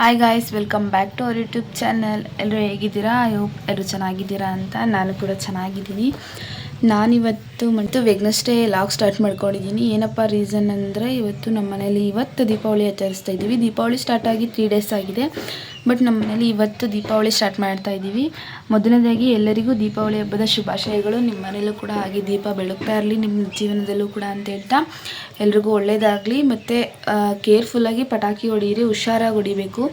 Hi guys welcome back to our YouTube channel ಎಲ್ಲರೂ ಹೇಗಿದ್ದೀರಾ? I hope ಎಲ್ಲರೂ ಚೆನ್ನಾಗಿದ್ದೀರಾ ಅಂತ ನಾನು ಕೂಡ ಚೆನ್ನಾಗಿದ್ದೀನಿ. ನಾನಿವತ್ತು ಮತ್ತು ವೆಗ್ನಸ್ಟೇ ಲಾಗ್ ಸ್ಟಾರ್ಟ್ ಮಾಡ್ಕೊಂಡಿದ್ದೀನಿ. ಏನಪ್ಪ ರೀಸನ್ ಅಂದರೆ ಇವತ್ತು ನಮ್ಮ ಮನೇಲಿ ಇವತ್ತು ದೀಪಾವಳಿ ಆಚರಿಸ್ತಾ ಇದ್ದೀವಿ. ದೀಪಾವಳಿ ಸ್ಟಾರ್ಟ್ ಆಗಿ ತ್ರೀ ಡೇಸ್ ಆಗಿದೆ. ಬಟ್ ನಮ್ಮ ಮನೇಲಿ ಇವತ್ತು ದೀಪಾವಳಿ ಸ್ಟಾರ್ಟ್ ಮಾಡ್ತಾ ಇದ್ದೀವಿ. ಮೊದಲನೇದಾಗಿ ಎಲ್ಲರಿಗೂ ದೀಪಾವಳಿ ಹಬ್ಬದ ಶುಭಾಶಯಗಳು. ನಿಮ್ಮ ಮನೇಲೂ ಕೂಡ ಹಾಗೆ ದೀಪ ಬೆಳಗ್ತಾ ಇರಲಿ, ನಿಮ್ಮ ಜೀವನದಲ್ಲೂ ಕೂಡ ಅಂತ ಹೇಳ್ತಾ ಎಲ್ರಿಗೂ ಒಳ್ಳೆಯದಾಗಲಿ ಮತ್ತು ಕೇರ್ಫುಲ್ಲಾಗಿ ಪಟಾಕಿ ಹೊಡೀರಿ, ಹುಷಾರಾಗಿ ಹೊಡಿಬೇಕು.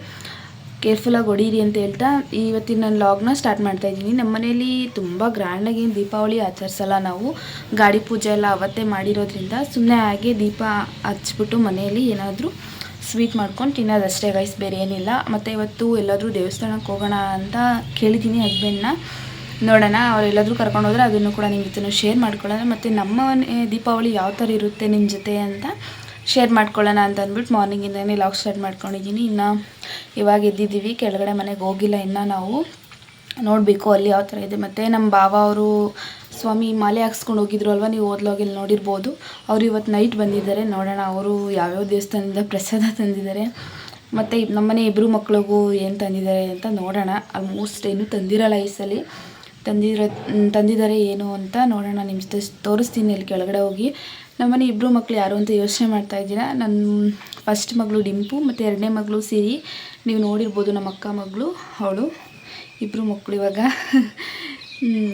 ಕೇರ್ಫುಲ್ಲಾಗಿ ಹೊಡೀರಿ ಅಂತ ಹೇಳ್ತಾ ಇವತ್ತಿನ ನಾನು ಲಾಗ್ನ ಸ್ಟಾರ್ಟ್ ಮಾಡ್ತಾ ಇದ್ದೀನಿ. ನಮ್ಮ ಮನೇಲಿ ತುಂಬ ಗ್ರ್ಯಾಂಡಾಗಿ ದೀಪಾವಳಿ ಆಚರಿಸಲ್ಲ ನಾವು. ಗಾಡಿ ಪೂಜೆ ಎಲ್ಲ ಅವತ್ತೇ ಮಾಡಿರೋದ್ರಿಂದ ಸುಮ್ಮನೆ ಹಾಗೆ ದೀಪ ಹಚ್ಬಿಟ್ಟು ಮನೆಯಲ್ಲಿ ಏನಾದರೂ ಸ್ವೀಟ್ ಮಾಡ್ಕೊಂಡು ತಿನ್ನೋದಷ್ಟೇ ಗೈಸ್ ಬೇರೆ ಏನಿಲ್ಲ. ಮತ್ತು ಇವತ್ತು ಎಲ್ಲಾದರೂ ದೇವಸ್ಥಾನಕ್ಕೆ ಹೋಗೋಣ ಅಂತ ಕೇಳಿದ್ದೀನಿ ಹಸ್ಬೆಂಡ್ನ ನೋಡೋಣ ಅವರೆಲ್ಲಾದರೂ ಕರ್ಕೊಂಡು ಹೋದರೆ ಅದನ್ನು ಕೂಡ ನಿಮ್ಮ ಜೊತೆ ಶೇರ್ ಮಾಡ್ಕೊಳ್ಳೋಣ. ಮತ್ತು ನಮ್ಮ ದೀಪಾವಳಿ ಯಾವ ಥರ ಇರುತ್ತೆ ನಿಮ್ಮ ಜೊತೆ ಅಂತ ಶೇರ್ ಮಾಡ್ಕೊಳ್ಳೋಣ ಅಂತ ಅಂದ್ಬಿಟ್ಟು ಮಾರ್ನಿಂಗಿಂದನೇ ಲಾಗ್ ಸ್ಟಾರ್ಟ್ ಮಾಡ್ಕೊಂಡಿದ್ದೀನಿ. ಇನ್ನು ಇವಾಗ ಎದ್ದಿದ್ದೀವಿ, ಕೆಳಗಡೆ ಮನೆಗೆ ಹೋಗಿಲ್ಲ ಇನ್ನು ನಾವು. ನೋಡಬೇಕು ಅಲ್ಲಿ ಯಾವ ಥರ ಇದೆ. ಮತ್ತು ನಮ್ಮ ಭಾವ ಅವರು ಸ್ವಾಮಿ ಮಾಲೆ ಹಾಕ್ಸ್ಕೊಂಡು ಹೋಗಿದ್ರು ಅಲ್ವಾ? ನೀವು ಓದ್ಲೋಗಿ ಇಲ್ಲಿ ನೋಡಿರ್ಬೋದು. ಅವರು ಇವತ್ತು ನೈಟ್ ಬಂದಿದ್ದಾರೆ. ನೋಡೋಣ, ಅವರು ಯಾವ್ಯಾವ ದೇವಸ್ಥಾನದಿಂದ ಪ್ರಸಾದ ತಂದಿದ್ದಾರೆ. ಮತ್ತು ನಮ್ಮನೆ ಇಬ್ಬರು ಮಕ್ಳಿಗೂ ಏನು ತಂದಿದ್ದಾರೆ ಅಂತ ನೋಡೋಣ. ಆಲ್ಮೋಸ್ಟ್ ಏನೂ ತಂದಿರಲ್ಲ ಈ ಸಲ. ತಂದಿರೋ ತಂದಿದ್ದಾರೆ ಏನು ಅಂತ ನೋಡೋಣ. ನಿಮ್ಮ ಜೊತೆ ತೋರಿಸ್ತೀನಿ ಅಲ್ಲಿ ಕೆಳಗಡೆ ಹೋಗಿ. ನಮ್ಮನೆ ಇಬ್ಬರು ಮಕ್ಕಳು ಯಾರು ಅಂತ ಯೋಚನೆ ಮಾಡ್ತಾ ಇದ್ದೀರಾ? ನನ್ನ ಫಸ್ಟ್ ಮಗಳು ಡಿಂಪು, ಮತ್ತು ಎರಡನೇ ಮಗಳು ಸಿರಿ. ನೀವು ನೋಡಿರ್ಬೋದು ನಮ್ಮ ಅಕ್ಕ ಮಗಳು, ಅವಳು ಇಬ್ಬರು ಮಕ್ಕಳು ಇವಾಗ.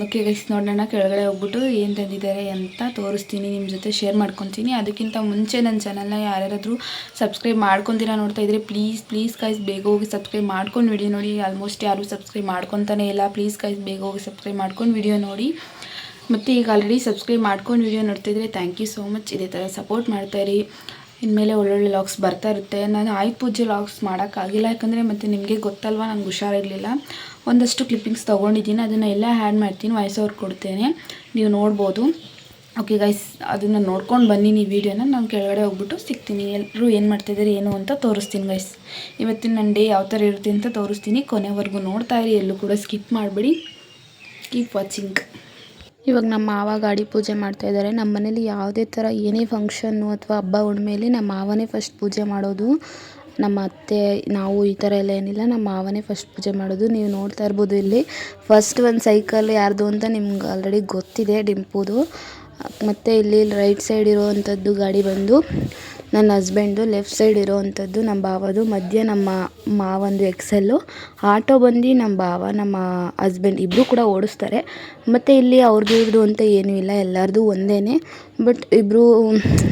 ಓಕೆ ಗೈಸ್ ನೋಡೋಣ, ಕೆಳಗಡೆ ಹೋಗ್ಬಿಟ್ಟು ಏನು ತಂದಿದ್ದಾರೆ ಅಂತ ತೋರಿಸ್ತೀನಿ ನಿಮ್ಮ ಜೊತೆ ಶೇರ್ ಮಾಡ್ಕೊತೀನಿ. ಅದಕ್ಕಿಂತ ಮುಂಚೆ ನನ್ನ ಚಾನಲ್ನ ಯಾರ್ಯಾರಾದರೂ ಸಬ್ಸ್ಕ್ರೈಬ್ ಮಾಡ್ಕೊತೀರಾ ನೋಡ್ತಾ ಇದ್ರೆ ಪ್ಲೀಸ್ ಪ್ಲೀಸ್ ಗೈಸ್ ಬೇಗ ಹೋಗಿ ಸಬ್ಸ್ಕ್ರೈಬ್ ಮಾಡ್ಕೊಂಡು ವಿಡಿಯೋ ನೋಡಿ. ಆಲ್ಮೋಸ್ಟ್ ಯಾರೂ ಸಬ್ಸ್ಕ್ರೈಬ್ ಮಾಡ್ಕೊತಾನೆ ಇಲ್ಲ. ಪ್ಲೀಸ್ ಗೈಸ್ ಬೇಗ ಹೋಗಿ ಸಬ್ಸ್ಕ್ರೈಬ್ ಮಾಡ್ಕೊಂಡು ವಿಡಿಯೋ ನೋಡಿ. ಮತ್ತು ಈಗ ಆಲ್ರೆಡಿ ಸಬ್ಸ್ಕ್ರೈಬ್ ಮಾಡ್ಕೊಂಡು ವಿಡಿಯೋ ನೋಡ್ತಿದ್ರೆ ಥ್ಯಾಂಕ್ ಯು ಸೋ ಮಚ್ ಇದೇ ಥರ ಸಪೋರ್ಟ್ ಮಾಡ್ತಾಯಿರಿ ಇನ್ಮೇಲೆ ಒಳ್ಳೊಳ್ಳೆ ಲಾಕ್ಸ್ ಬರ್ತಾ ಇರುತ್ತೆ. ನಾನು ಆಯುಧ ಪೂಜೆ ಲಾಗ್ಸ್ ಮಾಡೋಕ್ಕಾಗಿಲ್ಲ ಯಾಕಂದರೆ ಮತ್ತು ನಿಮಗೆ ಗೊತ್ತಲ್ವ, ನಂಗೆ ಹುಷಾರಿರಲಿಲ್ಲ. ಒಂದಷ್ಟು ಕ್ಲಿಪ್ಪಿಂಗ್ಸ್ ತೊಗೊಂಡಿದ್ದೀನಿ. ಅದನ್ನು ಎಲ್ಲ ಹ್ಯಾಡ್ ಮಾಡ್ತೀನಿ. ವಾಯ್ಸ್ ಅವ್ರು ಕೊಡ್ತೇನೆ. ನೀವು ನೋಡ್ಬೋದು. ಓಕೆ ಗೈಸ್ ಅದನ್ನು ನೋಡ್ಕೊಂಡು ಬನ್ನಿ ನೀವು ವೀಡಿಯೋನ ನಾನು ಕೆಳಗಡೆ ಹೋಗ್ಬಿಟ್ಟು ಸಿಗ್ತೀನಿ. ಎಲ್ಲರೂ ಏನು ಮಾಡ್ತಾಯಿದ್ದಾರೆ ಏನು ಅಂತ ತೋರಿಸ್ತೀನಿ ಗೈಸ್ ಇವತ್ತಿನ ನನ್ನ ಡೇ ಯಾವ ಥರ ಇರುತ್ತೆ ಅಂತ ತೋರಿಸ್ತೀನಿ. ಕೊನೆವರೆಗೂ ನೋಡ್ತಾ ಇರಿ. ಎಲ್ಲೂ ಕೂಡ ಸ್ಕಿಪ್ ಮಾಡಿಬಿಡಿ. ಕೀಪ್ ವಾಚಿಂಗ್ ಇವಾಗ ನಮ್ಮ ಮಾವ ಗಾಡಿ ಪೂಜೆ ಮಾಡ್ತಾ ಇದ್ದಾರೆ. ನಮ್ಮ ಮನೇಲಿ ಯಾವುದೇ ಥರ ಏನೇ ಫಂಕ್ಷನ್ನು ಅಥವಾ ಹಬ್ಬ ಹುಣ್ಮೇಲಿ ನಮ್ಮ ಮಾವನೇ ಫಸ್ಟ್ ಪೂಜೆ ಮಾಡೋದು. ನಮ್ಮ ಅತ್ತೆ, ನಾವು ಈ ಥರ ಎಲ್ಲ ಏನಿಲ್ಲ. ನಮ್ಮ ಮಾವನೇ ಫಸ್ಟ್ ಪೂಜೆ ಮಾಡೋದು. ನೀವು ನೋಡ್ತಾ ಇರ್ಬೋದು ಇಲ್ಲಿ. ಫಸ್ಟ್ ಒಂದು ಸೈಕಲ್ ಯಾರ್ದು ಅಂತ ನಿಮ್ಗೆ ಆಲ್ರೆಡಿ ಗೊತ್ತಿದೆ ಡಿಂಪುದು. ಮತ್ತು ಇಲ್ಲಿ ರೈಟ್ ಸೈಡ್ ಇರುವಂಥದ್ದು ಗಾಡಿ ಬಂದು. ನನ್ನ ಹಸ್ಬೆಂಡು ಲೆಫ್ಟ್ ಸೈಡ್ ಇರೋವಂಥದ್ದು ನಮ್ಮ ಭಾವದು, ಮಧ್ಯ ನಮ್ಮ ಮಾವಂದು ಎಕ್ಸೆಲ್ಲು ಆಟೋ ಬಂದು ನಮ್ಮ ಭಾವ, ನಮ್ಮ ಹಸ್ಬೆಂಡ್ ಇಬ್ಬರು ಕೂಡ ಓಡಿಸ್ತಾರೆ. ಮತ್ತು ಇಲ್ಲಿ ಅವ್ರದ್ದು ಇವ್ರದ್ದು ಅಂತ ಏನೂ ಇಲ್ಲ ಎಲ್ಲರದ್ದು ಒಂದೇ ಬಟ್ ಇಬ್ಬರು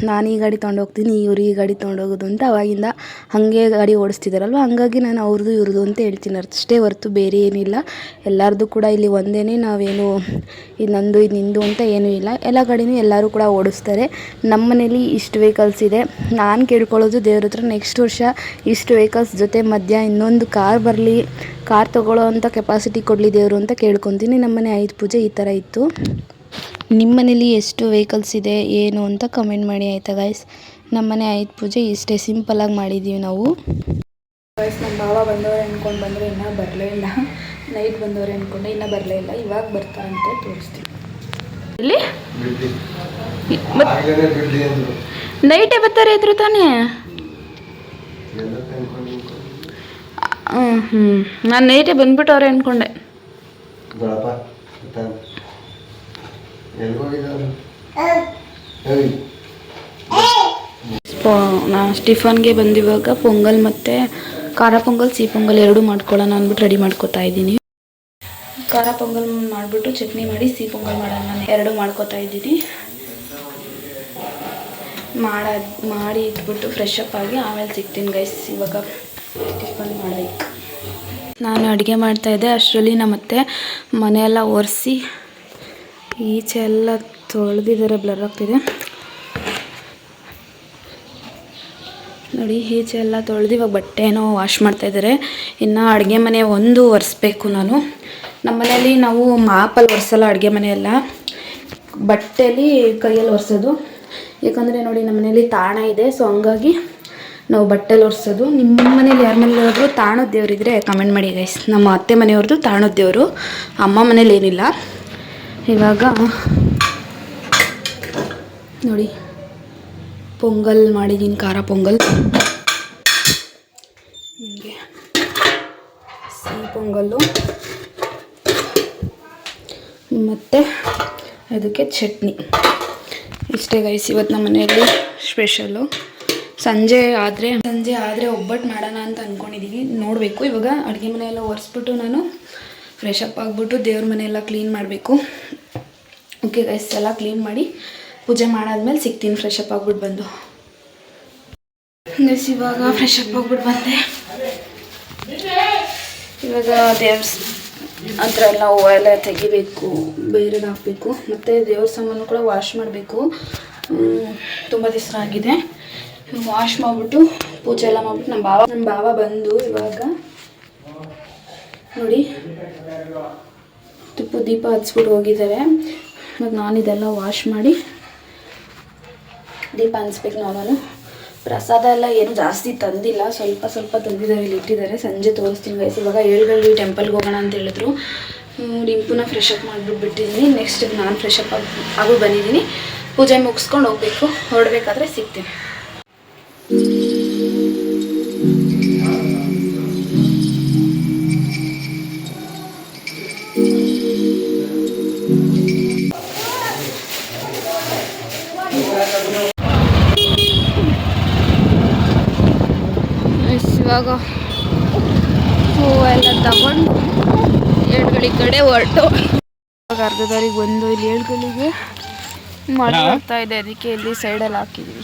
ನಾನು ಈ ಗಾಡಿ ತೊಗೊಂಡೋಗ್ತೀನಿ ಇವ್ರು ಈ ಗಾಡಿ ತೊಗೊಂಡೋಗೋದು ಅಂತ ಅವಾಗಿಂದ ಹಾಗೆ ಗಾಡಿ ಓಡಿಸ್ತಿದ್ದಾರಲ್ವ ಹಂಗಾಗಿ ನಾನು ಅವ್ರದ್ದು ಇವ್ರದ್ದು ಅಂತ ಹೇಳ್ತೀನಿ. ಅಷ್ಟೇ ಹೊರತು ಬೇರೆ ಏನಿಲ್ಲ ಎಲ್ಲರದ್ದು ಕೂಡ ಇಲ್ಲಿ ಒಂದೇ ನಾವೇನು ಇದು ನಂದು ಇದು ನಿಂದು ಅಂತ ಏನೂ ಇಲ್ಲ. ಎಲ್ಲ ಗಾಡಿನೂ ಎಲ್ಲರೂ ಕೂಡ ಓಡಿಸ್ತಾರೆ. ನಮ್ಮ ಮನೇಲಿ ಇಷ್ಟು ವೆಹಿಕಲ್ಸ್ ಇದೆ. ನಾನು ಕೇಳ್ಕೊಳ್ಳೋದು ದೇವ್ರ ಹತ್ರ ನೆಕ್ಸ್ಟ್ ವರ್ಷ ಇಷ್ಟು ವೆಹಿಕಲ್ಸ್ ಜೊತೆ ಮಧ್ಯ ಇನ್ನೊಂದು ಕಾರ್ ಬರಲಿ ಕಾರ್ ತೊಗೊಳ್ಳೋ ಅಂಥ ಕೆಪಾಸಿಟಿ ಕೊಡಲಿ ದೇವರು ಅಂತ ಕೇಳ್ಕೊತೀನಿ. ನಮ್ಮನೆ ಐದು ಪೂಜೆ ಈ ಥರ ಇತ್ತು. ನಿಮ್ಮ ಮನೇಲಿ ಎಷ್ಟು ವೆಹಿಕಲ್ಸ್ ಇದೆ ಏನು ಅಂತ ಕಮೆಂಟ್ ಮಾಡಿ ಆಯಿತಾ ಗಾಯ್ಸ್ ನಮ್ಮನೆ ಆಯ್ತು ಪೂಜೆ ಇಷ್ಟೇ ಸಿಂಪಲಾಗಿ ಮಾಡಿದ್ದೀವಿ ನಾವು. ಗಾಯ್ಸ್ ನಮ್ಮ ಭಾವ ಬಂದವ್ರೆ ಅಂದ್ಕೊಂಡು ಬಂದರೆ ಇನ್ನೂ ಬರಲೇ ಇಲ್ಲ. ನೈಟ್ ಬಂದವ್ರೆ ಅಂದ್ಕೊಂಡೆ ಇನ್ನೂ ಬರಲೇ ಇಲ್ಲ. ಇವಾಗ ತೋರಿಸ್ತೀನಿ. ಇಲ್ಲಿ? ಆಗಲೇ ಬಿಡ್ಲಿ ಅಂದ್ರು. ನೈಟೇ ಬರ್ತಾರೆ ಇದ್ರು ತಾನೇ? ಹ್ಞೂ ನಾನು ನೈಟೇ ಬಂದ್ಬಿಟ್ಟವ್ರೆ ಅಂದ್ಕೊಂಡೆ ನಾ ಸ್ಟಿಫನ್ಗೆ ಬಂದಿವಾಗ ಪೊಂಗಲ್ ಮತ್ತು ಖಾರ ಪೊಂಗಲ್, ಸಿಹಿ ಪೊಂಗಲ್ ಎರಡೂ ಮಾಡ್ಕೊಳ್ಳೋಣ ಅಂದ್ಬಿಟ್ಟು ರೆಡಿ ಮಾಡ್ಕೊತಾ ಇದ್ದೀನಿ. ಖಾರ ಪೊಂಗಲ್ ಮಾಡಿಬಿಟ್ಟು ಚಟ್ನಿ ಮಾಡಿ, ಸಿಹಿ ಪೊಂಗಲ್ ಮಾಡೋಣ ನಾನು. ಎರಡು ಮಾಡ್ಕೋತಾ ಇದ್ದೀನಿ. ಮಾಡ ಮಾಡಿ ಇಟ್ಬಿಟ್ಟು ಫ್ರೆಶ್ ಅಪ್ ಆಗಿ ಆಮೇಲೆ ಸಿಗ್ತೀನಿ ಗೈಸ್ ಇವಾಗ ಟಿಫನ್ ಮಾಡಬೇಕು ನಾನು ಅಡುಗೆ ಮಾಡ್ತಾಯಿದ್ದೆ ಅಷ್ಟರಲ್ಲಿ ನಮ್ಮತ್ತೆ ಮನೆಯೆಲ್ಲ ಒರೆಸಿ ಈಚೆ ಎಲ್ಲ ತೊಳೆದಿದ್ದಾರೆ ಬ್ಲರ್ ಆಗ್ತಿದೆ. ನೋಡಿ, ಈಚೆ ಎಲ್ಲ ತೊಳೆದು ಇವಾಗ ಬಟ್ಟೆನೋ ವಾಶ್ ಮಾಡ್ತಾಯಿದ್ದಾರೆ ಇನ್ನು ಅಡುಗೆ ಮನೆ ಒಂದು ಒರೆಸ್ಬೇಕು ನಾನು. ನಮ್ಮ ಮನೆಯಲ್ಲಿ ನಾವು ಮಾಪಲ್ಲಿ ಒರೆಸಲ್ಲ ಅಡುಗೆ ಮನೆಯೆಲ್ಲ. ಬಟ್ಟೆಯಲ್ಲಿ ಕೈಯಲ್ಲಿ ಒರೆಸೋದು. ಯಾಕಂದರೆ ನೋಡಿ, ನಮ್ಮ ಮನೇಲಿ ತಾಣ ಇದೆ ಸೊ ಹಂಗಾಗಿ ನಾವು ಬಟ್ಟೆಲಿ ಒರೆಸೋದು. ನಿಮ್ಮ ಮನೇಲಿ ಯಾರ ಮನೇಲಿ ತಾಣದ ದೇವರಿದ್ರೆ ಕಮೆಂಟ್ ಮಾಡಿ ಗೈಸ್ ನಮ್ಮ ಅತ್ತೆ ಮನೆಯವ್ರದ್ದು ತಾಣದ ದೇವರು. ಅಮ್ಮ ಮನೇಲಿ ಏನಿಲ್ಲ. ಇವಾಗ ನೋಡಿ, ಪೊಂಗಲ್ ಮಾಡಿದ್ದೀನಿ ಖಾರ ಪೊಂಗಲ್. ನಿಮಗೆ ಸಿಹಿ ಪೊಂಗಲ್ಲು. ಮತ್ತು ಅದಕ್ಕೆ ಚಟ್ನಿ. ಇಷ್ಟೇ ಗೈಸ್ ಇವತ್ತು ನಮ್ಮ ಮನೆಯಲ್ಲಿ ಸ್ಪೆಷಲ್ಲು ಸಂಜೆ ಆದರೆ ಸಂಜೆ ಆದರೆ ಒಬ್ಬಟ್ಟು ಮಾಡೋಣ ಅಂತ ಅಂದ್ಕೊಂಡಿದ್ದೀನಿ ನೋಡಬೇಕು, ಇವಾಗ ಅಡುಗೆ ಮನೆಯೆಲ್ಲ ಒರೆಸ್ಬಿಟ್ಟು ನಾನು ಫ್ರೆಶ್ ಅಪ್ ಆಗಿಬಿಟ್ಟು ದೇವ್ರ ಮನೆಯೆಲ್ಲ ಕ್ಲೀನ್ ಮಾಡಬೇಕು. ಓಕೆ ಗೈಸ್ ಎಲ್ಲ ಕ್ಲೀನ್ ಮಾಡಿ ಪೂಜೆ ಮಾಡಾದ್ಮೇಲೆ ಸಿಗ್ತೀನಿ ಫ್ರೆಶ್ ಅಪ್ ಆಗ್ಬಿಟ್ಟು ಬಂದು. ಗೈಸ್ ಇವಾಗ ಫ್ರೆಶ್ ಅಪ್ ಆಗ್ಬಿಟ್ಟು ಬಂದೆ. ಇವಾಗ ದೇವ್ರ ಹತ್ರ ಎಲ್ಲ ಹೂವು ಎಲ್ಲ ತೆಗಿಬೇಕು ಬೇರೆದು ಹಾಕಬೇಕು, ಮತ್ತು ದೇವ್ರ ಸಾಮಾನು ಕೂಡ ವಾಶ್ ಮಾಡಬೇಕು. ತುಂಬ ದಿವಸ ಆಗಿದೆ. ವಾಶ್ ಮಾಡಿಬಿಟ್ಟು ಪೂಜೆ ಎಲ್ಲ ಮಾಡಿಬಿಟ್ಟು ನಮ್ಮ ಬಾವ ನಮ್ಮ ಭಾವ ಬಂದು ಇವಾಗ ನೋಡಿ. ತುಪ್ಪ ದೀಪ ಹಚ್ಬಿಟ್ಟು ಹೋಗಿದ್ದಾರೆ. ಇವಾಗ ನಾನು ಇದೆಲ್ಲ ವಾಶ್ ಮಾಡಿ ದೀಪ ಹಂಚ್ಬೇಕು ನಾನು ಪ್ರಸಾದ ಎಲ್ಲ ಏನು ಜಾಸ್ತಿ ತಂದಿಲ್ಲ. ಸ್ವಲ್ಪ ಸ್ವಲ್ಪ ತಂದಿದ್ದಾರೆ, ಇಲ್ಲಿ ಇಟ್ಟಿದ್ದಾರೆ. ಸಂಜೆ ತೋರಿಸ್ತೀನಿ ವಯಸ್ಸು ಇವಾಗ ಏಳುಗಳ್ಳಿ ಟೆಂಪಲ್ಗೆ ಹೋಗೋಣ ಅಂತ ಹೇಳಿದ್ರು. ಡಿಂಪುನ ಫ್ರೆಶ್ ಅಪ್ ಮಾಡಿಬಿಟ್ಟು ಬಿಟ್ಟಿದ್ದೀನಿ ನೆಕ್ಸ್ಟ್ ನಾನು ಫ್ರೆಶ್ ಅಪ್ ಆಗಿ ಆಗು ಬಂದಿದ್ದೀನಿ. ಪೂಜೆ ಮುಗಿಸ್ಕೊಂಡು ಹೋಗಬೇಕು. ಹೊರಡಬೇಕಾದ್ರೆ ಸಿಗ್ತೀನಿ. ಇವಾಗ ಎಲ್ಲ ತಗೊಂಡು ಏಳುಗಳಿ ಕಡೆ ಹೊರಟು. ಇವಾಗ ಅರ್ಧ ದಾರಿಗೆ ಬಂದು ಇಲ್ಲಿ ಏಳುಗಳಿಗೆ ಮಳೆ ಬರ್ತಾ ಇದೆ ಅದಕ್ಕೆ ಇಲ್ಲಿ ಸೈಡಲ್ಲಿ ಹಾಕಿದೀವಿ.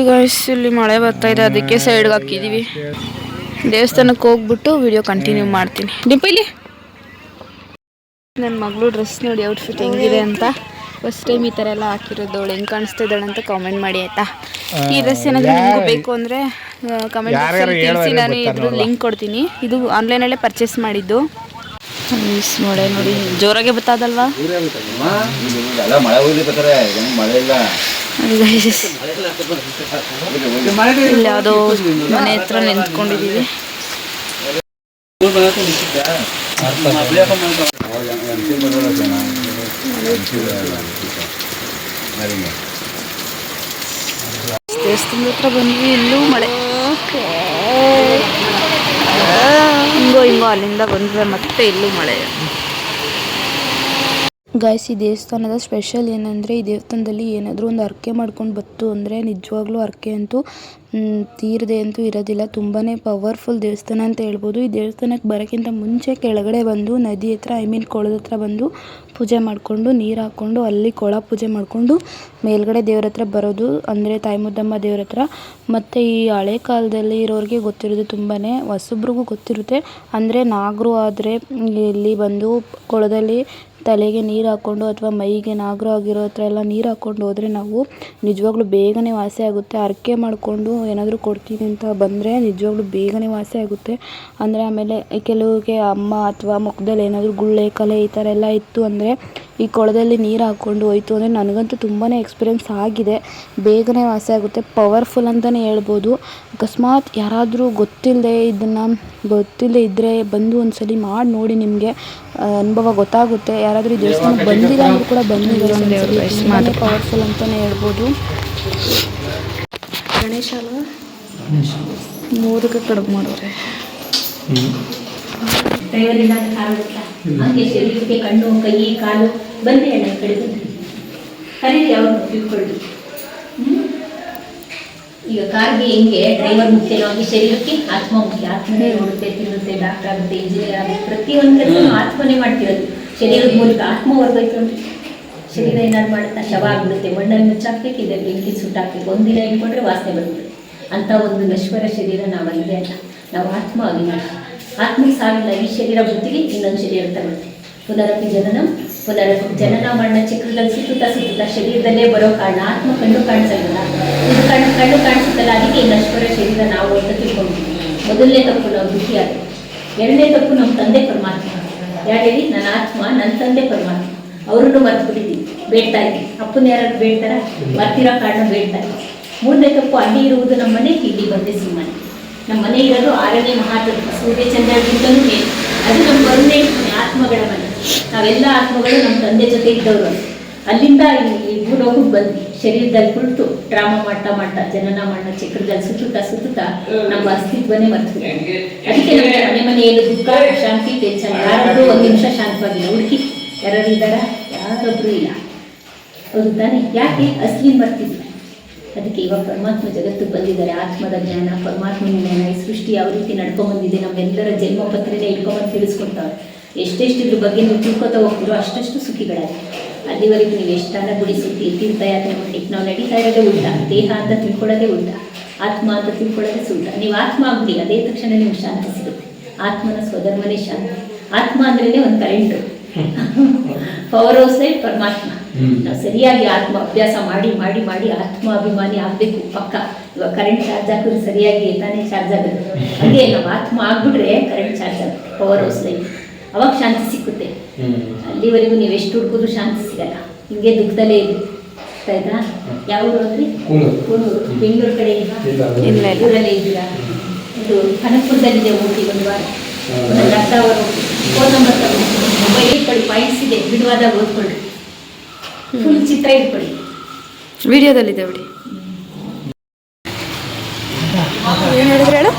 ಈಗ ಇಲ್ಲಿ ಮಳೆ ಬರ್ತಾ ಇದೆ ಅದಕ್ಕೆ ಸೈಡ್ಗೆ ಹಾಕಿದ್ದೀವಿ ದೇವಸ್ಥಾನಕ್ಕೆ ಹೋಗ್ಬಿಟ್ಟು ವಿಡಿಯೋ ಕಂಟಿನ್ಯೂ ಮಾಡ್ತೀನಿ. ಡಿಂಪಲಿ ನನ್ನ ಮಗಳು ಡ್ರೆಸ್ ನೋಡಿ ಔಟ್ಫಿಟ್ ಹೆಂಗಿದೆ ಅಂತ. ಫಸ್ಟ್ ಟೈಮ್ ಈ ಥರ ಎಲ್ಲ ಹಾಕಿರೋದು ಅವಳು ಹೆಂಗೆ ಕಾಣಿಸ್ತಾ ಇದ್ದಾಳೆ ಅಂತ ಕಾಮೆಂಟ್ ಮಾಡಿ ಆಯ್ತಾ? ಈ ಡ್ರೆಸ್ ಏನಾದರೂ ನಿಮಗೂ ಬೇಕು ಅಂದರೆ ಕಮೆಂಟ್ ತಿಳಿಸಿ ನಾನು ಇದ್ರ ಲಿಂಕ್ ಕೊಡ್ತೀನಿ. ಇದು ಆನ್ಲೈನಲ್ಲೇ ಪರ್ಚೇಸ್ ಮಾಡಿದ್ದು. ಮಿಸ್ ನೋಡೆ ನೋಡಿ. ಜೋರಾಗೆ ಬತ್ತಾದಲ್ವಾ? ಎಲ್ಲ ಮಳೆ ಹೋಗ್ಲಿ ಬೇಕಾರೆ ಏನು ಮಳೆ ಇಲ್ಲ ಇಲ್ಲಿ ಯಾವುದೋ ಮನೆ ಹತ್ರ ನಿಂತ್ಕೊಂಡಿದ್ದೀವಿ ದೇವಸ್ಥಾನದ ಹತ್ರ ಬಂದ್ವಿ. ಇಲ್ಲೂ ಮಳೆ. ಹಿಂಗೋ ಹಿಂಗೋ ಅಲ್ಲಿಂದ ಬಂದ್ರೆ ಮತ್ತೆ ಇಲ್ಲೂ ಮಳೆ. ಗಾಯ್ಸ್ ಈ ದೇವಸ್ಥಾನದ ಸ್ಪೆಷಲ್ ಏನಂದರೆ, ಈ ದೇವಸ್ಥಾನದಲ್ಲಿ ಏನಾದರೂ ಒಂದು ಹರಕೆ ಮಾಡ್ಕೊಂಡು ಬತ್ತು ಅಂದರೆ ನಿಜವಾಗ್ಲೂ ಹರಕೆ ಅಂತೂ ತೀರದೆ ಅಂತೂ ಇರೋದಿಲ್ಲ. ತುಂಬಾ ಪವರ್ಫುಲ್ ದೇವಸ್ಥಾನ ಅಂತ ಹೇಳ್ಬೋದು. ಈ ದೇವಸ್ಥಾನಕ್ಕೆ ಬರೋಕ್ಕಿಂತ ಮುಂಚೆ ಕೆಳಗಡೆ ಬಂದು, ನದಿ ಹತ್ರ ಐ ಮೀನ್ ಕೊಳದ ಹತ್ರ ಬಂದು ಪೂಜೆ ಮಾಡಿಕೊಂಡು, ನೀರು ಹಾಕ್ಕೊಂಡು ಅಲ್ಲಿ ಕೊಳ ಪೂಜೆ ಮಾಡಿಕೊಂಡು ಮೇಲ್ಗಡೆ ದೇವ್ರ ಹತ್ರ ಬರೋದು ಅಂದರೆ ತಾಯಿ ಮುದ್ದಮ್ಮ ದೇವ್ರ ಹತ್ರ. ಮತ್ತು ಈ ಹಳೆ ಕಾಲದಲ್ಲಿ ಇರೋರಿಗೆ ಗೊತ್ತಿರೋದು ತುಂಬಾ ಹೊಸಬ್ರಿಗೂ ಗೊತ್ತಿರುತ್ತೆ. ಅಂದರೆ ನಾಗರು ಆದರೆ ಇಲ್ಲಿ ಬಂದು ಕೊಳದಲ್ಲಿ ತಲೆಗೆ ನೀರು ಹಾಕ್ಕೊಂಡು ಅಥವಾ ಮೈಗೆ ನಾಗರ ಆಗಿರೋ ಹತ್ರ ಎಲ್ಲ ನೀರು ಹಾಕ್ಕೊಂಡು ಹೋದರೆ ನಾವು ನಿಜವಾಗ್ಲೂ ಬೇಗನೆ ವಾಸಿ ಆಗುತ್ತೆ. ಹರಕೆ ಮಾಡಿಕೊಂಡು ಏನಾದರೂ ಕೊಡ್ತೀನಿ ಅಂತ ಬಂದರೆ ನಿಜವಾಗ್ಲೂ ಬೇಗನೆ ವಾಸಿ ಆಗುತ್ತೆ. ಅಂದರೆ ಆಮೇಲೆ ಕೆಲವ್ರಿಗೆ ಅಮ್ಮ ಅಥವಾ ಮುಖದಲ್ಲಿ ಏನಾದರೂ ಗುಳ್ಳೆ, ಕಲೆ ಈ ಥರ ಎಲ್ಲ ಇತ್ತು ಅಂದರೆ ಈ ಕೊಳದಲ್ಲಿ ನೀರು ಹಾಕ್ಕೊಂಡು ಹೋಯ್ತು ಅಂದರೆ ನನಗಂತೂ ತುಂಬಾ ಎಕ್ಸ್ಪೀರಿಯೆನ್ಸ್ ಆಗಿದೆ. ಬೇಗನೆ ವಾಸಿ ಆಗುತ್ತೆ. ಪವರ್ಫುಲ್ ಅಂತಲೇ ಹೇಳ್ಬೋದು. ಅಕಸ್ಮಾತ್ ಯಾರಾದರೂ ಗೊತ್ತಿಲ್ಲದೆ ಇದನ್ನು ಗೊತ್ತಿಲ್ಲದೆ ಇದ್ದರೆ ಬಂದು ಒಂದು ಸಲ ಮಾಡಿ ನೋಡಿ ನಿಮಗೆ ಅನುಭವ ಗೊತ್ತಾಗುತ್ತೆ. ಯಾರಾದರೂ ಈ ದೇವಸ್ಥಾನಕ್ಕೆ ಬಂದಿಲ್ಲ ಅಂದರೂ ಕೂಡ ಬಂದಿಲ್ಲ ಪವರ್ಫುಲ್ ಅಂತಲೇ ಹೇಳ್ಬೋದು. ಗಣೇಶ ಅಲ್ವಾ? ಮೂರಕ್ಕೆ ಕಡಿಮೆ ಮಾಡೋರೆ. ಡ್ರೈವರ್ ಕಣ್ಣು ಕೈ ಕಾಲು ಬಂದೆ ಅಣ್ಣ ಕಡೆ ಬಂದು. ಕರೀರಿ ಅವ್ರನ್ನ ತಿಳ್ಕೊಳ್ಳಿ ಈಗ ಕಾರ್ಗೆ ಹೆಂಗೆ? ಡ್ರೈವರ್ ಮುಖ್ಯವಾಗಿ ಶರೀರಕ್ಕೆ ಆತ್ಮ ಮುಖ್ಯ ಆತ್ಮನೇ ನೋಡುತ್ತೆ, ತಿನ್ನುತ್ತೆ, ಡಾಕ್ಟರ್ ಆಗುತ್ತೆ, ಇಂಜಿನಿಯರ್ ಆಗುತ್ತೆ. ಪ್ರತಿಯೊಂದು ಕೆಲಸ ಆತ್ಮನೇ ಮಾಡ್ತಿರೋದು. ಶರೀರದ ಮೂಲಕ ಆತ್ಮ ಹೊರಬೇಕು ಅಂದ್ರೆ ಶರೀರ ಏನಾದ್ರು ಮಾಡುತ್ತಾ? ಶವ ಆಗ್ಬಿಡುತ್ತೆ. ಮಣ್ಣಲ್ಲಿ ಮುಚ್ಚಾಕ್ಬೇಕು ಇದೆ ಬೆಂಕಿ ಸುಟ್ಟಾಕ್ಬೇಕು. ಒಂದಿನ ಇಟ್ಕೊಂಡ್ರೆ ವಾಸನೆ ಬರುತ್ತೆ. ಅಂತ ಒಂದು ನಶ್ವರ ಶರೀರ ನಾವು ಅಲ್ಲದೆ ಅಲ್ಲ ನಾವು ಆತ್ಮ ಅವಿನಾಶ ಆತ್ಮಕ್ಕೆ ಸಾವಿಲ್ಲ ಈ ಶರೀರ ಬುದ್ಧಿಗೆ ಇನ್ನೊಂದು ಶರೀರ ತಗೊಳ್ತೀವಿ ಪುನರಪಿ ಜನನ ಪುನರಪಿ ಜನನ ಮರಣ ಚಕ್ರದಲ್ಲಿ ಸುತ್ತುತ್ತಾ ಸುತ್ತುತ್ತಾ ಶರೀರದಲ್ಲೇ ಬರೋ ಕಾರಣ ಆತ್ಮ ಕಣ್ಣು ಕಾಣಿಸಲ್ಲ ಇದು ಕಣ್ಣು ಕಣ್ಣು ಕಾಣಿಸುತ್ತಲ್ಲ, ಅದಕ್ಕೆ ನಶ್ವರ ಶರೀರ ನಾವು ಅಂತ ತಿಳ್ಕೊಂಡು ಮೊದಲನೇ ತಪ್ಪು ನಾವು ದುಃಖಿಯಾದ ಎರಡನೇ ತಪ್ಪು ನಮ್ಮ ತಂದೆ ಪರಮಾತ್ಮ. ಯಾರು ಹೇಳಿ? ನನ್ನ ಆತ್ಮ, ನನ್ನ ತಂದೆ ಪರಮಾತ್ಮ. ಅವರನ್ನು ಮರ್ತು ಬಿಟ್ಟಿದ್ದೀವಿ ಬೇಡ್ತಾ ಇದ್ದೀವಿ ಅಪ್ಪನ ಯಾರು ಬೇಡ್ತಾರ? ಮರ್ತಿರೋ ಕಾರಣ ಬೇಡ್ತಾ ಮೂರನೇ ತಪ್ಪು ಅಲ್ಲಿ ಇರುವುದು ನಮ್ಮ ಮನೆ, ಇಲ್ಲಿ ಬಂದೆ ಸುಮ್ಮನೆ ನಮ್ಮ ಮನೆ ಇರೋದು ಆರನೇ ಮಹಾತತ್ವ ಸೂರ್ಯ ಚಂದ್ರಗಿಂತಲೂ ಮೇಲೆ. ಅದು ನಮ್ಮ ಒಂದೇ ಆತ್ಮಗಳ ಮನೆ. ನಾವೆಲ್ಲ ಆತ್ಮಗಳು ನಮ್ಮ ತಂದೆ ಜೊತೆ ಇದ್ದವರು. ಅಲ್ಲಿಂದ ಈ ಭೂಲೋಕಕ್ಕೆ ಬಂದ್ವಿ. ಶರೀರದಲ್ಲಿ ಕುಳಿತು ಡ್ರಾಮಾ ಮಾಡ್ತಾ ಮಾಡ್ತಾ ಜನನ ಮಾಡ ಚಕ್ರದಲ್ಲಿ ಸುತ್ತುತ್ತಾ ಸುತ್ತುತ್ತಾ ನಮ್ಮ ಅಸ್ತಿತ್ವನೇ ಮರ್ತು. ಅದಕ್ಕೆ ನಮಗೆ ಮನೆ ಮನೆಯಲ್ಲಿ ದುಃಖ ಶಾಂತಿ ಟೆನ್ಷನ್ ಯಾರಾದ್ರೂ ಒಂದು ನಿಮಿಷ ಶಾಂತವಾಗಿಲ್ಲ ಹುಡುಕಿ ಯಾರು ಇದ್ದಾರಾ? ಯಾರೊಬ್ರು ಇಲ್ಲ. ಹೌದು ತಾನೆ? ಯಾಕೆ? ಅಸ್ಲಿನ್ ಬರ್ತಿದ್ವಿ ಅದಕ್ಕೆ ಇವಾಗ ಪರಮಾತ್ಮ ಜಗತ್ತು ಬಂದಿದ್ದಾರೆ. ಆತ್ಮದ ಜ್ಞಾನ ಪರಮಾತ್ಮನ ಜ್ಞಾನ ಈ ಸೃಷ್ಟಿ ಯಾವ ರೀತಿ ನಡ್ಕೊಂಬಂದಿದೆ ನಮ್ಮೆಲ್ಲರ ಜನ್ಮ ಪತ್ರಿನೇ ಇಟ್ಕೊಂಬಂದು ತಿಳಿಸ್ಕೊಡ್ತಾವೆ ಎಷ್ಟೆಷ್ಟು ಇದ್ರ ಬಗ್ಗೆ ನೀವು ತಿಳ್ಕೊತಾ ಹೋಗ್ತೀರೋ ಅಷ್ಟಷ್ಟು ಸುಖಿಗಳಾಗಿ. ಅಲ್ಲಿವರೆಗೂ ನೀವು ಎಷ್ಟಾನ ಗುಡಿ ಸುತ್ತಿ ತೀರ್ಥಯಾತ್ರೆ ಮಾಡಿ ನಾವು ನಡೀತಾ ಇರೋದೇ ಉಲ್ಟ ದೇಹ ಅಂತ ತಿಳ್ಕೊಳ್ಳೋದೇ ಉಲ್ಟ ಆತ್ಮ ಅಂತ ತಿಳ್ಕೊಳ್ಳೋದೇ ಸುಲ್ಟ ನೀವು ಆತ್ಮ ಆಗ್ಬಿಡಿ ಅದೇ ತಕ್ಷಣ ನಿಮ್ಗೆ ಶಾಂತಿ ಸಿಗುತ್ತೆ. ಆತ್ಮನ ಸ್ವಧರ್ಮನೇ ಶಾಂತಿ. ಆತ್ಮ ಅಂದ್ರೇನೆ ಒಂದು ಕರೆಂಟು ಪವರ್ ಹೌಸೇ ಪರಮಾತ್ಮ. ನಾವು ಸರಿಯಾಗಿ ಆತ್ಮ ಅಭ್ಯಾಸ ಮಾಡಿ ಮಾಡಿ ಮಾಡಿ ಆತ್ಮ ಅಭಿಮಾನಿ ಆಗಬೇಕು ಪಕ್ಕ. ಇವಾಗ ಕರೆಂಟ್ ಚಾರ್ಜ್ ಹಾಕಿದ್ರೆ ಸರಿಯಾಗಿ ತಾನೇ ಚಾರ್ಜ್ ಆಗುತ್ತೆ ಅದೇ ನಾವು ಆತ್ಮ ಆಗ್ಬಿಟ್ರೆ ಕರೆಂಟ್ ಚಾರ್ಜ್ ಆಗುತ್ತೆ ಪವರ್ ಹೌಸ್ ಲೈಫ್ ಅವಾಗ ಶಾಂತಿ ಸಿಕ್ಕುತ್ತೆ. ಅಲ್ಲಿವರೆಗೂ ನೀವು ಎಷ್ಟು ಹುಡುಕಿದ್ರು ಶಾಂತಿ ಸಿಗಲ್ಲ. ಹಿಂಗೆ ದುಃಖದಲ್ಲೇ ಇದೆ ಆಯ್ತಾ? ಯಾವ ಊರು ಅಂದ್ರಿ? ಕೂನೂರು. ಬೆಂಗಳೂರು ಕಡೆ ಇಲ್ವಾ? ಇಲ್ಲ, ಇಲ್ಲ. ಊರಲ್ಲೇ ಇದ್ದೀರಾ? ಇದು ಕನಕಪುರದಲ್ಲಿದೆ ಊಟಿ ಒಂದು ವಾರ. ಅರ್ಧ ಅವರು ಫೋನ್ ನಂಬರ್ ತಗೊಂಡು ಮೊಬೈಲ್ ಇಟ್ಕೊಳ್ಳಿ ಪಾಯಿಂಟ್ಸ್ ಇದೆ ಬಿಡುವಾದಾಗ ಓದ್ಕೊಳ್ಳಿ. ಫುಲ್ ಚಿತ್ರ ಇಟ್ಕೊಳ್ಳಿ. ವಿಡಿಯೋದಲ್ಲಿದೆ ಬಿಡಿ. ಏನು ಹೇಳಿದ್ರೆ ಹೇಳು?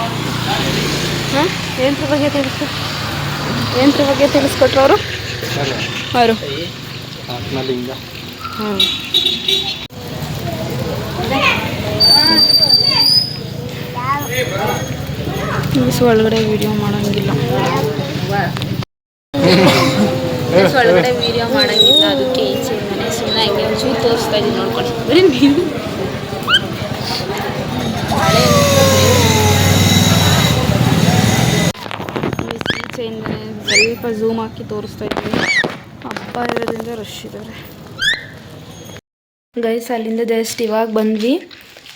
ಹಾಂ ಏನು ಬಗ್ಗೆ ತಿಳಿಸ್ಕೊ ಏನರ ಬಗ್ಗೆ ತಿಳಿಸ್ಕೊಟ್ರು ಅವರು? ಅವರು? ಆತ್ಮಲಿಂಗ. ಹಾಂ ಒಳಗಡೆ ವಿಡಿಯೋ ಮಾಡೋಂಗಿಲ್ಲ. ಒಳಗಡೆ ವಿಡಿಯೋ ಮಾಡೋಂಗಿಲ್ಲ. ಅದಕ್ಕೆ ಈಚೆ ಮನೆ ಸುಮ್ಮನೆ ಹಂಗೆ ಒಂಚೂರು ತೋರಿಸ್ತಾ ಇದ್ದೀನಿ ನೋಡ್ಕೊಂಡು ಬರೀ ನೀವು. ಈಚೆಯಿಂದನೇ ಸ್ವಲ್ಪ ಝೂಮ್ ಹಾಕಿ ತೋರಿಸ್ತಾ ಇದ್ದೀನಿ. ಹಬ್ಬ ಇರೋದ್ರಿಂದ ರಶ್ ಇದ್ದಾರೆ. ಗೈಸ್ ಅಲ್ಲಿಂದ ಜಸ್ಟ್ ಇವಾಗ ಬಂದ್ವಿ.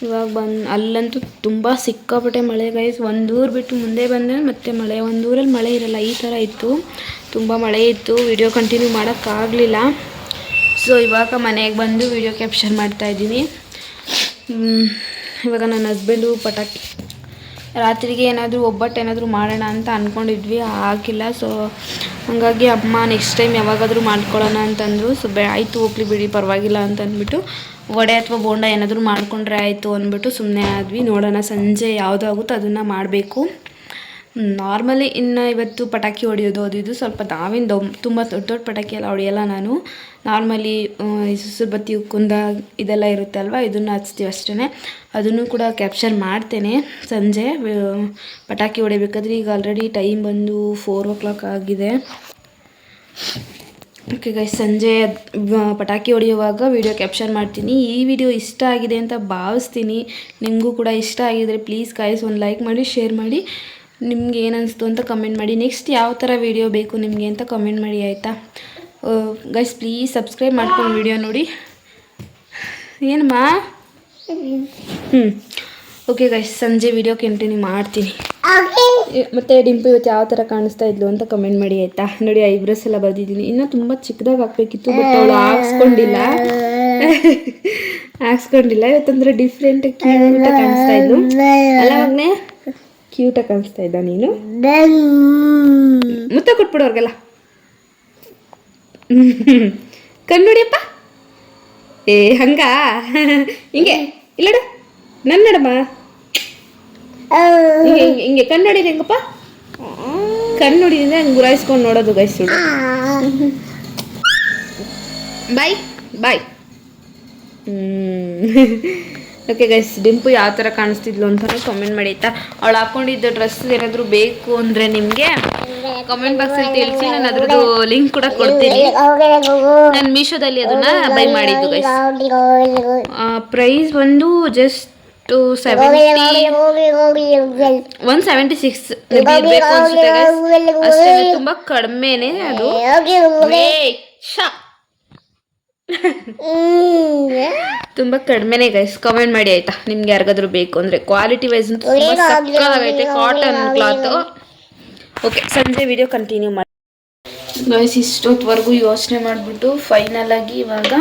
ಇವಾಗ ಬಂದು, ಅಲ್ಲಂತೂ ತುಂಬ ಸಿಕ್ಕಾಪಟ್ಟೆ ಮಳೆ ಗೈಸ್ ಒಂದೂರು ಬಿಟ್ಟು ಮುಂದೆ ಬಂದರೆ ಮತ್ತೆ ಮಳೆ ಒಂದೂರಲ್ಲಿ ಮಳೆ ಇರಲ್ಲ, ಈ ಥರ ಇತ್ತು. ತುಂಬ ಮಳೆ ಇತ್ತು ವಿಡಿಯೋ ಕಂಟಿನ್ಯೂ ಮಾಡೋಕ್ಕಾಗಲಿಲ್ಲ ಸೊ ಇವಾಗ ಮನೆಗೆ ಬಂದು ವಿಡಿಯೋ ಕ್ಯಾಪ್ಚರ್ ಮಾಡ್ತಾಯಿದ್ದೀನಿ ಇವಾಗ ನನ್ನ ಹಸ್ಬೆಂಡು ಪಟಾಕಿ ರಾತ್ರಿಗೆ ಏನಾದರೂ ಒಬ್ಬಟ್ಟು ಏನಾದರೂ ಮಾಡೋಣ ಅಂತ ಅಂದ್ಕೊಂಡಿದ್ವಿ ಆಗಿಲ್ಲ. ಸೊ ಹಾಗಾಗಿ ಅಮ್ಮ ನೆಕ್ಸ್ಟ್ ಟೈಮ್ ಯಾವಾಗಾದರೂ ಮಾಡ್ಕೊಳ್ಳೋಣ ಅಂತಂದರು. ಸೊ ಬೆ, ಆಯಿತು ಹೋಗ್ಲಿ ಬಿಡಿ, ಪರವಾಗಿಲ್ಲ ಅಂತ ಅಂದ್ಬಿಟ್ಟು ವಡೆ ಅಥವಾ ಬೋಂಡ ಏನಾದರೂ ಮಾಡಿಕೊಂಡ್ರೆ ಆಯಿತು ಅಂದ್ಬಿಟ್ಟು ಸುಮ್ಮನೆ ಆದ್ವಿ. ನೋಡೋಣ ಸಂಜೆ ಯಾವುದಾಗುತ್ತೋ ಅದನ್ನು ಮಾಡಬೇಕು. ನಾರ್ಮಲಿ ಇನ್ನು ಇವತ್ತು ಪಟಾಕಿ ಹೊಡೆಯೋದು, ಅದು ಇದು ಸ್ವಲ್ಪ ನಾವೇನು ತುಂಬ ದೊಡ್ಡ ದೊಡ್ಡ ಪಟಾಕಿ ಎಲ್ಲ ಹೊಡೆಯಲ್ಲ ನಾನು. ನಾರ್ಮಲಿ ಸುಸುರು ಬತ್ತಿ ಕುಂದ ಇದೆಲ್ಲ ಇರುತ್ತೆ ಅಲ್ವಾ? ಇದನ್ನು ಹಚ್ತೀವಿ ಅಷ್ಟೇ ಅದನ್ನು ಕೂಡ ಕ್ಯಾಪ್ಚರ್ ಮಾಡ್ತೇನೆ ಸಂಜೆ. ಪಟಾಕಿ ಹೊಡಿಬೇಕಾದ್ರೆ ಈಗ ಆಲ್ರೆಡಿ ಟೈಮ್ ಬಂದು ಫೋರ್ ಓ ಕ್ಲಾಕ್ ಆಗಿದೆ. ಓಕೆ ಗೈಸ್ ಸಂಜೆ ಪಟಾಕಿ ಹೊಡೆಯುವಾಗ ವಿಡಿಯೋ ಕ್ಯಾಪ್ಚರ್ ಮಾಡ್ತೀನಿ. ಈ ವಿಡಿಯೋ ಇಷ್ಟ ಆಗಿದೆ ಅಂತ ಭಾವಿಸ್ತೀನಿ. ನಿಮಗೂ ಕೂಡ ಇಷ್ಟ ಆಗಿದರೆ ಪ್ಲೀಸ್ ಗೈಸ್ ಒಂದು ಲೈಕ್ ಮಾಡಿ ಶೇರ್ ಮಾಡಿ. ನಿಮ್ಗೆ ಏನು ಅನಿಸ್ತು ಅಂತ ಕಮೆಂಟ್ ಮಾಡಿ. ನೆಕ್ಸ್ಟ್ ಯಾವ ಥರ ವಿಡಿಯೋ ಬೇಕು ನಿಮಗೆ ಅಂತ ಕಮೆಂಟ್ ಮಾಡಿ ಆಯಿತಾ? ಗೈಸ್ ಪ್ಲೀಸ್ ಸಬ್ಸ್ಕ್ರೈಬ್ ಮಾಡ್ಕೊಂಡು ವಿಡಿಯೋ ನೋಡಿ. ಏನಮ್ಮ ಹ್ಞೂ ಓಕೆ ಗೈಸ್ ಸಂಜೆ ವಿಡಿಯೋ ಕಂಟಿನ್ಯೂ ಮಾಡ್ತೀನಿ. ಮತ್ತೆ ಡಿಂಪು ಇವತ್ತು ಯಾವ ಥರ ಕಾಣಿಸ್ತಾ ಇದ್ಲು ಅಂತ ಕಮೆಂಟ್ ಮಾಡಿ ಆಯಿತಾ? ನೋಡಿ ಐಬ್ರೋಸ್ ಎಲ್ಲ ಬರೆದಿದ್ದೀನಿ. ಇನ್ನೂ ತುಂಬ ಚಿಕ್ಕದಾಗಿ ಹಾಕ್ಬೇಕಿತ್ತು ಬಟ್ ಅವಳು ಹಾಕ್ಸ್ಕೊಂಡಿಲ್ಲ. ಹಾಕ್ಸ್ಕೊಂಡಿಲ್ಲ. ಇವತ್ತಂದ್ರೆ ಡಿಫ್ರೆಂಟ್ ಕಾಣಿಸ್ತಾ ಇದ್ಲು. ಅಲ್ಲ ಮಗನೆ? ಕ್ಯೂಟಾಗಿ ಕಾಣಿಸ್ತಾ ಇದ್ದ ನೀನು? ಮುತ್ತ ಕೊಟ್ಬಿಡು ಅವ್ರಿಗೆಲ್ಲ. ಕಣ್ಣುಡಿಯಪ್ಪ? ಏ ಹಂಗ? ಹಿಂಗೆ ಇಲ್ಲಡ ನನ್ನ ನಡಮ್ಮ. ಹಿಂಗೆ ಹಿಂಗೆ ಕನ್ನಡಿ ಹೆಂಗಪ್ಪ? ಕನ್ನಡಿದಿಂದ ಹಂಗೆ ಗುರಾಯಿಸ್ಕೊಂಡು ನೋಡೋದು guys bye bye okay guys Dimpu ಯಾವ ಥರ ಕಾಣಿಸ್ತಿದ್ಲು ಅಂತಾನು ಕಮೆಂಟ್ ಮಾಡಿ ಆಯ್ತಾ? ಅವಳು ಹಾಕೊಂಡಿದ್ದ ಡ್ರೆಸ್ ಏನಾದರೂ ಬೇಕು ಅಂದರೆ ನಿಮಗೆ ಕಮೆಂಟ್ ಬಾಕ್ಸಲ್ಲಿ ತಿಳಿಸಿ ನಾನು ಅದ್ರದ್ದು ಲಿಂಕ್ ಕೂಡ ಕೊಡ್ತೀನಿ. ನಾನು ಮೀಶೋದಲ್ಲಿ ಅದನ್ನ ಬೈ ಮಾಡಿದ್ದು ಗೈಸ್ ಪ್ರೈಸ್ ಬಂದು just seventy one seventy six. ಅಷ್ಟೇ ತುಂಬಾ ಕಡಿಮೆನೆ ಅದು. ತುಂಬಾ ಕಡಿಮೆನೆ ಗೈಸ್ ಕಮೆಂಟ್ ಮಾಡಿ ಆಯ್ತಾ? ನಿಮ್ಗೆ ಯಾರಿಗಾದ್ರೂ ಬೇಕು ಅಂದ್ರೆ ಕ್ವಾಲಿಟಿ ವೈಸ್ ತುಂಬಾ ಸಕ್ಕತ್ತಾಗೈತೆ ಕಾಟನ್ ಕ್ಲಾತ್ ಓಕೆ ಸಂಜೆ ವಿಡಿಯೋ ಕಂಟಿನ್ಯೂ ಮಾಡಿ. ಗೈಸ್ ಇಷ್ಟೊತ್ವರೆಗೂ ಯೋಚನೆ ಮಾಡಿಬಿಟ್ಟು ಫೈನಲ್ ಆಗಿ ಇವಾಗ.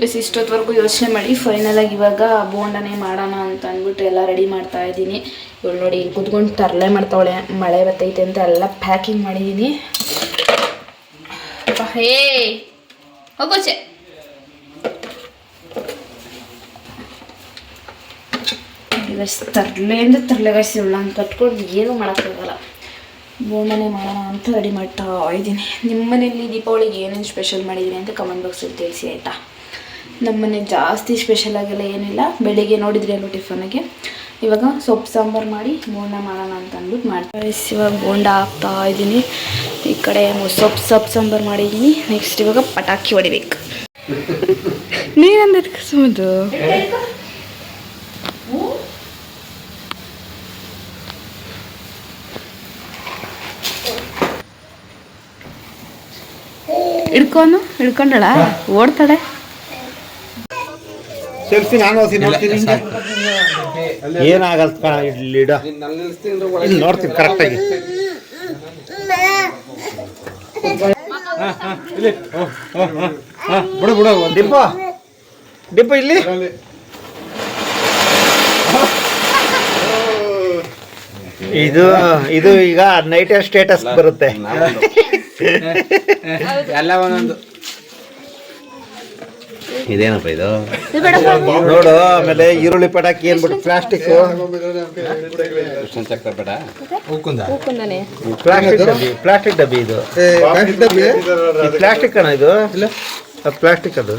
ಗೈಸ್ ಇಷ್ಟೊತ್ವರೆಗೂ ಯೋಚನೆ ಮಾಡಿ ಫೈನಲ್ ಆಗಿ ಇವಾಗ ಬೋಂಡನೇ ಮಾಡೋಣ ಅಂತ ಅಂದ್ಬಿಟ್ಟು ಎಲ್ಲ ರೆಡಿ ಮಾಡ್ತಾ ಇದ್ದೀನಿ. ಇವಳು ನೋಡಿ ಇಲ್ಲಿ ಕುತ್ಕೊಂಡು ತರಲೆ ಮಾಡ್ತಾವಳೆ ಮಳೆ ಬರ್ತೈತೆ ಅಂತ ಎಲ್ಲ ಪ್ಯಾಕಿಂಗ್ ಮಾಡಿದ್ದೀನಿ ಹೇ ಹೋಗೋಚೆ ಗೈಸ್ ತರಲೆ ಅಂದ್ರೆ ತರಲೆ ಅಂತ ಕಟ್ಕೊಂಡು ಏನೂ ಮಾಡೋಕ್ಕಾಗಲ್ಲ ಬೋಂಡನೆ ಮಾಡೋಣ ಅಂತ ರೆಡಿ ಮಾಡ್ತಾ ಇದ್ದೀನಿ. ನಿಮ್ಮ ಮನೆಯಲ್ಲಿ ದೀಪಾವಳಿಗೆ ಏನೇನು ಸ್ಪೆಷಲ್ ಮಾಡಿದ್ದೀನಿ ಅಂತ ಕಮೆಂಟ್ ಬಾಕ್ಸಲ್ಲಿ ತಿಳಿಸಿ, ಆಯಿತಾ? ನಮ್ಮ ಮನೆ ಜಾಸ್ತಿ ಸ್ಪೆಷಲ್ ಆಗಿಲ್ಲ ಏನಿಲ್ಲ. ಬೆಳಿಗ್ಗೆ ನೋಡಿದ್ರಿ ಅಲ್ಲೂ ಟಿಫನ್ಗೆ ಇವಾಗ ಸೊಪ್ಪು ಸಾಂಬಾರು ಮಾಡಿ ಬೋಂಡ ಮಾಡೋಣ ಅಂತ ಅಂದ್ಬಿಟ್ಟು ಮಾಡ್ತಾ ಇವಾಗ ಬೋಂಡ ಹಾಕ್ತಾ ಇದ್ದೀನಿ. ಈ ಕಡೆ ಸೊಪ್ಪು ಸೊಪ್ಪು ಸಾಂಬಾರು ಮಾಡಿದ್ದೀನಿ. ನೆಕ್ಸ್ಟ್ ಇವಾಗ ಪಟಾಕಿ ಹೊಡಿಬೇಕು. ನೀನಂದ ಸುಮ್ಮದು ಹಿಡ್ಕೊಂಡು ಹಿಡ್ಕೊಂಡಳ? ಓಡ್ತಾಳೆ? ಸೆಲ್ಫಿ ನಾನು ಏನಾಗಲ್ ಇಡ. ಇಲ್ಲಿ ನೋಡ್ತೀನಿ ಕರೆಕ್ಟಾಗಿ ಬಿಡು ಬಿಡು ಡಿಪ್ಪ ಡಿಪ್ಪ ಇಲ್ಲಿ. ಇದು ಇದು ಈಗ ನೈಟ್ ಸ್ಟೇಟಸ್ ಬರುತ್ತೆ. ಎಲ್ಲ ಒಂದೊಂದು. ಇದೇನಪ್ಪ ಇದು? ನೋಡು ಆಮೇಲೆ ಈರುಳ್ಳಿ ಪಟಾಕಿ ಏನ್ಬಿಟ್ಟು ಪ್ಲಾಸ್ಟಿಕ್ ಡಬ್ಬಿ ಪ್ಲಾಸ್ಟಿಕ್ ಡಬ್ಬಿ ಇದು. ಪ್ಲಾಸ್ಟಿಕ್ ಅಣ್ಣ ಇದು? ಪ್ಲಾಸ್ಟಿಕ್ ಅದು.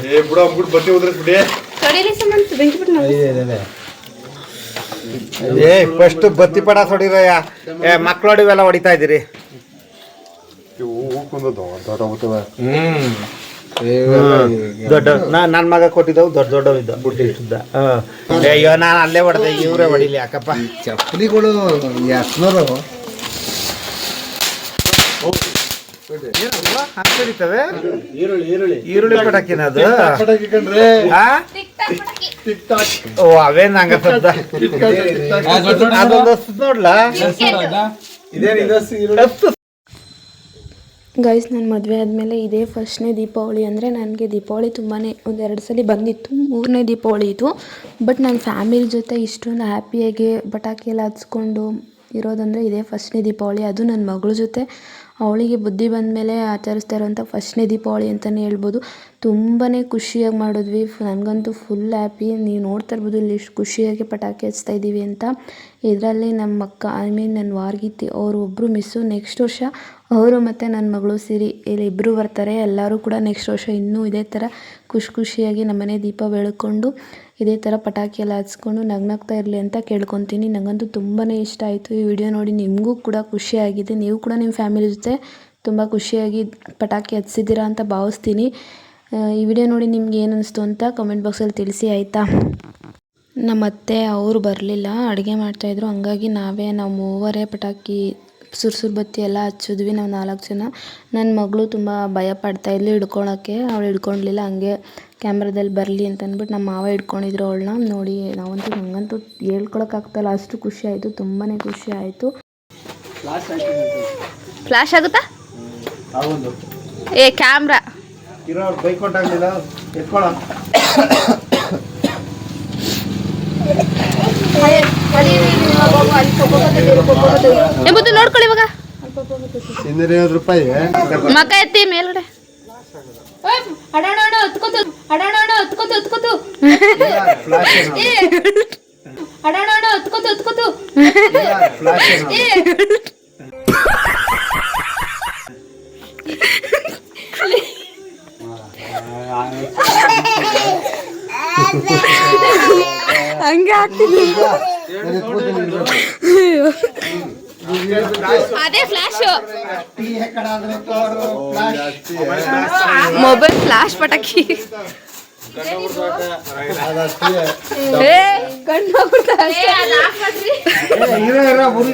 ಏ ಫಸ್ಟ್ ಬತ್ತಿ ಪಡ ಹೊಡಿರಯ್ಯ ಏ ಮಕ್ಳು ಹೊಡಿವೆಲ್ಲ ಹೊಡಿತಾ ಇದ್ದೀರಿ. ಹ್ಮ್. ದೊಡ್ಡ ನನ್ನ ಮಗ ಕೊಟ್ಟಿದ್ದವು ದೊಡ್ಡ ದೊಡ್ಡವ ಇದ್ದ ಹ್ಮ್ ಅಯ್ಯೋ ನಾನು ಅಲ್ಲೇ ಹೊಡೆದೆ ಇವರೇ ಹೊಡಿಲಿ ಅಕ್ಕಪ್ಪ ಚಪ್ಪಲಿಗಳು ಎಸ್ನೋರು ಹಾಕ್ತಿರ್ತವೆ ಈರುಳ್ಳಿ ಪಟಾಕಿನ ಅದು? ಓ ಅವೇನ್ ಹಂಗ ಅದೊಂದು ನೋಡ್ಲಾ? ಗೈಸ್ ನನ್ನ ಮದುವೆ ಆದಮೇಲೆ ಇದೇ ಫಸ್ಟ್ನೇ ದೀಪಾವಳಿ ಅಂದರೆ ನನಗೆ ದೀಪಾವಳಿ ತುಂಬಾ ಒಂದೆರಡು ಸಲ ಬಂದಿತ್ತು, ಮೂರನೇ ದೀಪಾವಳಿ ಇದು. ಬಟ್ ನನ್ನ ಫ್ಯಾಮಿಲಿ ಜೊತೆ ಇಷ್ಟೊಂದು ಹ್ಯಾಪಿಯಾಗಿ ಪಟಾಕಿ ಎಲ್ಲ ಹಚ್ಕೊಂಡು ಇರೋದಂದರೆ ಇದೇ ಫಸ್ಟ್ನೇ ದೀಪಾವಳಿ. ಅದು ನನ್ನ ಮಗಳ ಜೊತೆ. ಅವಳಿಗೆ ಬುದ್ಧಿ ಬಂದ ಮೇಲೆ ಆಚರಿಸ್ತಾ ಇರೋಂಥ ಫಸ್ಟ್ನೇ ದೀಪಾವಳಿ ಅಂತಲೇ ಹೇಳ್ಬೋದು. ತುಂಬಾ ಖುಷಿಯಾಗಿ ಮಾಡಿದ್ವಿ. ನನಗಂತೂ ಫುಲ್ ಹ್ಯಾಪಿ ನೀವು ನೋಡ್ತಾ ಇರ್ಬೋದು ಇಲ್ಲಿ ಎಷ್ಟು ಖುಷಿಯಾಗಿ ಪಟಾಕಿ ಹಚ್ತಾ ಇದ್ದೀವಿ ಅಂತ. ಇದರಲ್ಲಿ ನಮ್ಮ ಅಕ್ಕ ಐ ಮೀನ್ ನನ್ನ ವಾರ್ಗಿತಿ ಅವರು ಒಬ್ಬರು ಮಿಸ್ಸು ನೆಕ್ಸ್ಟ್ ವರ್ಷ ಅವರು ಮತ್ತು ನನ್ನ ಮಗಳು ಸೇರಿ ಇಲ್ಲಿ ಇಬ್ಬರು ಬರ್ತಾರೆ. ಎಲ್ಲರೂ ಕೂಡ ನೆಕ್ಸ್ಟ್ ವರ್ಷ ಇನ್ನೂ ಇದೇ ಥರ ಖುಷಿ ಖುಷಿಯಾಗಿ ನಮ್ಮನೆ ದೀಪ ಬೆಳ್ಕೊಂಡು ಇದೇ ಥರ ಪಟಾಕಿ ಎಲ್ಲ ಹಚ್ಕೊಂಡು ನಗ್ನಗ್ತಾ ಇರಲಿ ಅಂತ ಕೇಳ್ಕೊತೀನಿ. ನನಗಂತೂ ತುಂಬಾ ಇಷ್ಟ ಆಯಿತು ಈ ವಿಡಿಯೋ ನೋಡಿ. ನಿಮಗೂ ಕೂಡ ಖುಷಿಯಾಗಿದೆ ನೀವು ಕೂಡ ನಿಮ್ಮ ಫ್ಯಾಮಿಲಿ ಜೊತೆ ತುಂಬ ಖುಷಿಯಾಗಿ ಪಟಾಕಿ ಹಚ್ಚಿದ್ದೀರಾ ಅಂತ ಭಾವಿಸ್ತೀನಿ. ಈ ವಿಡಿಯೋ ನೋಡಿ ನಿಮ್ಗೆ ಏನು ಅನಿಸ್ತು ಅಂತ ಕಮೆಂಟ್ ಬಾಕ್ಸಲ್ಲಿ ತಿಳಿಸಿ, ಆಯಿತಾ? ನಮ್ಮ ಅತ್ತೆ ಅವರು ಬರಲಿಲ್ಲ. ಅಡುಗೆ ಮಾಡ್ತಾಯಿದ್ರು ಹಂಗಾಗಿ ನಾವೇ ನಾವು ಮೂವರೇ ಪಟಾಕಿ ಸುರ್ಸುರು ಬತ್ತಿ ಎಲ್ಲ ಹಚ್ಚಿದ್ವಿ ನಾವು ನಾಲ್ಕು ಜನ. ನನ್ನ ಮಗಳು ತುಂಬ ಭಯ ಪಡ್ತಾ ಇದ್ಲು ಹಿಡ್ಕೊಳಕ್ಕೆ. ಅವಳು ಹಿಡ್ಕೊಳ್ಲಿಲ್ಲ ಹಂಗೆ ಕ್ಯಾಮ್ರಾದಲ್ಲಿ ಬರಲಿ ಅಂತ ಅಂದ್ಬಿಟ್ಟು ನಮ್ಮ ಮಾವ ಹಿಡ್ಕೊಂಡಿದ್ರು ಅವಳನ್ನ. ನೋಡಿ ನಾವಂತೂ ನನಗಂತೂ ಹೇಳ್ಕೊಳಕ್ಕಾಗ್ತಾಯಿಲ್ಲ ಅಷ್ಟು ಖುಷಿ ಆಯಿತು ತುಂಬಾ ಖುಷಿ ಆಯಿತು. ಫ್ಲಾಶ್ ಆಗುತ್ತಾ? ಏ ಕ್ಯಾಮ್ರಾ. ಇರೋ ಬೈಕ್ ಎಂಬುದು ನೋಡ್ಕೊಳ್ಳಿ ಇವಾಗ. ಇನ್ನೂರೈವತ್ತು ರೂಪಾಯಿ ಮಕ ಎತ್ತಿ ಮೇಲ್ಗಡೆ. ಅಡಾಣ ಹತ್ಕೋತು. ಅಡಾಣ ಹತ್ಕೋತು ಹತ್ಕೋತು. ಅಡಾಣ ಹತ್ಕೋತು ಹತ್ಕೋತು. ಹಂಗೆ ಅದೇ ಫ್ಲಾಶ್ ಮೊಬೈಲ್ ಫ್ಲಾಶ್ ಪಟಾಕಿ. ಯಾವ ತರ ಪಟಾಕಿ? ಇರೋ ಇರೋ ಮುರಿ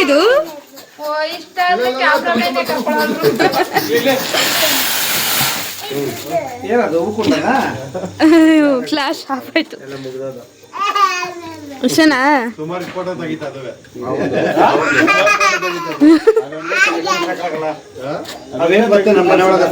ಇದು? ಪಟಾಕಿ ವಾ, ಇನ್ನು ಎಷ್ಟೊತ್ತು ಗಂಟೆ ಇದು ಏನದು ಹೂಕೊಂಡಾಗ ಫ್ಲಾಶ್ ಆಫ್ ಆಯ್ತು. ಇಷ್ಟನಾ ಅವೇನು ಬರ್ತೇವೆ ನಮ್ಮ ಮನೆ ಒಳಗೆ